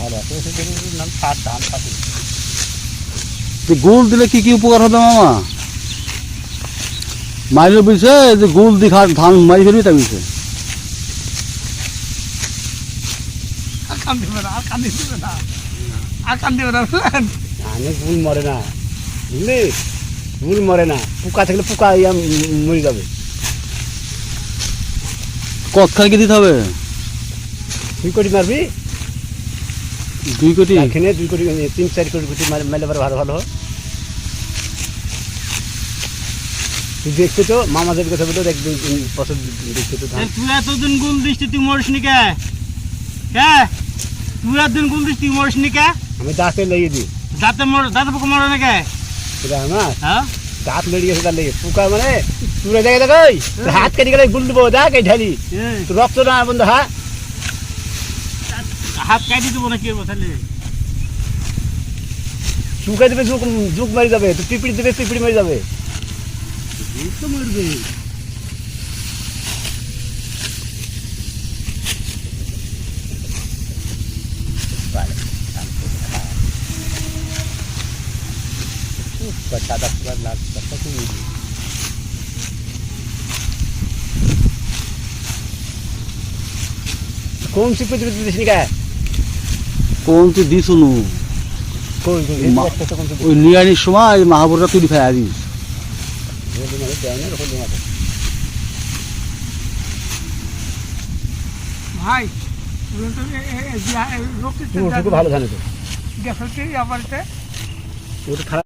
ভালো আছে। ওষুধ নাম সার ধান খাতে তো গুড় দিলে কি কি উপকার হবে মামা? মাইলে বলছে যে গুড় দি ধান মারি ফেলবি তা ধানে গুল মরে না। বুঝলি? গুল মরে না। পোকা থাকলে পোকা ইয়া মরে যাবে। কত খালকে দিতে হবে? দুই কোটি মারবি। দুই কোটি? এখানে দুই কোটি তিন চার কোটি কোটি মারলে পরে ভালো ভালো। তুই দেখছ তো মামাদের কথা বলে একদিন বছর দেখছ তো তুই এতদিন গুল দিস তুই মরিস নি কে? তুই এতদিন গুল তুই মরিস নি কে? আমি দাঁতে লেগে দিই। দাঁতে মর দাঁতে পোকা মরে না কে? সেটা আমার? হ্যাঁ? দাঁত লেগে গেছে তার লেগে পোকা মানে তুলে দেখে দেখ হাত কেটে গেলে গুল দেবো দেখ এই ঢালি। রক্ত না বন্ধু হ্যাঁ? হাত কাটি দেবো না কি হব তাহলে চুকে দেবে চুক জুক মারি যাবে তো পিপিড়ি দেবে পিপিড়ি মারি যাবে। তো মরবে। দাদা পুরা তুমি গায়ে কোন তুই দিস নু কোন কোন মা- একটা তো কোন শিল্পে ওই নিয়ানির সময় মাহাবুরটা তুলি ফেলা দিস ভাই ভালো জানে তো গ্যাসের আবার